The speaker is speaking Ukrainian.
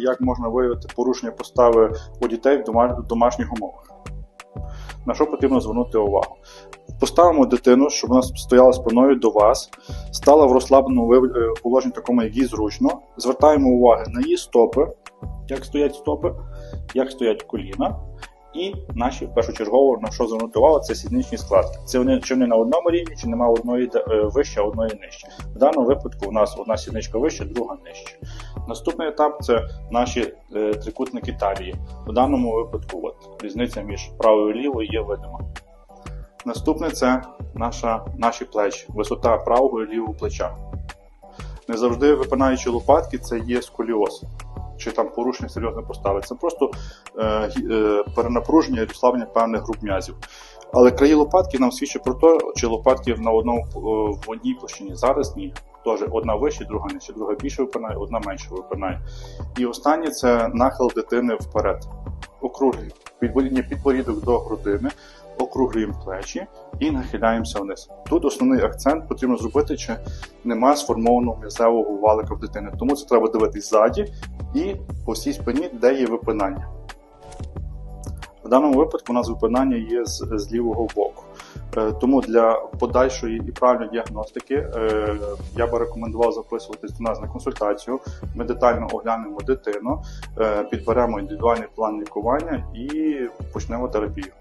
Як можна виявити порушення постави у дітей в домашніх умовах? На що потрібно звернути увагу? Поставимо дитину, щоб вона стояла спиною до вас, стала в розслабленому е, положенні, такому, як їй зручно. Звертаємо увагу на її стопи, як стоять стопи, як стоять коліна. І наші першочергово на що звернути увагу, це сідничні складки. Це вони чи вони на одному рівні, чи немає одної е, вище, одної нижче. В даному випадку у нас одна сідничка вища, друга нижче. Наступний етап це наші е, трикутники талії. В даному випадку от, різниця між правою і лівою є видима. Наступне це наша, наші плечі, висота правого і лівого плеча. Не завжди випинаючи лопатки, це є сколіоз. Чи там порушення серйозне постави. Це просто е, е, перенапруження і розслаблення певних груп м'язів. Але краї лопатки нам свідчать про те, чи лопатки на одному в одній площині. Зараз ні. Тож одна вище, друга нижче, друга більше випинає, одна менше випинає. І останнє це нахил дитини вперед. Округлюємо підборідня підборідок до грудини, округлюємо плечі і нахиляємося вниз. Тут основний акцент потрібно зробити, чи нема сформованого м'язевого валика в дитини. Тому це треба дивитись ззаді і по всій спині, де є випинання. В даному випадку у нас випинання є з, з лівого боку. Е, Тому для подальшої і правильної діагностики е, я би рекомендував записуватись до нас на консультацію. Ми детально оглянемо дитину, е, підберемо індивідуальний план лікування і почнемо терапію.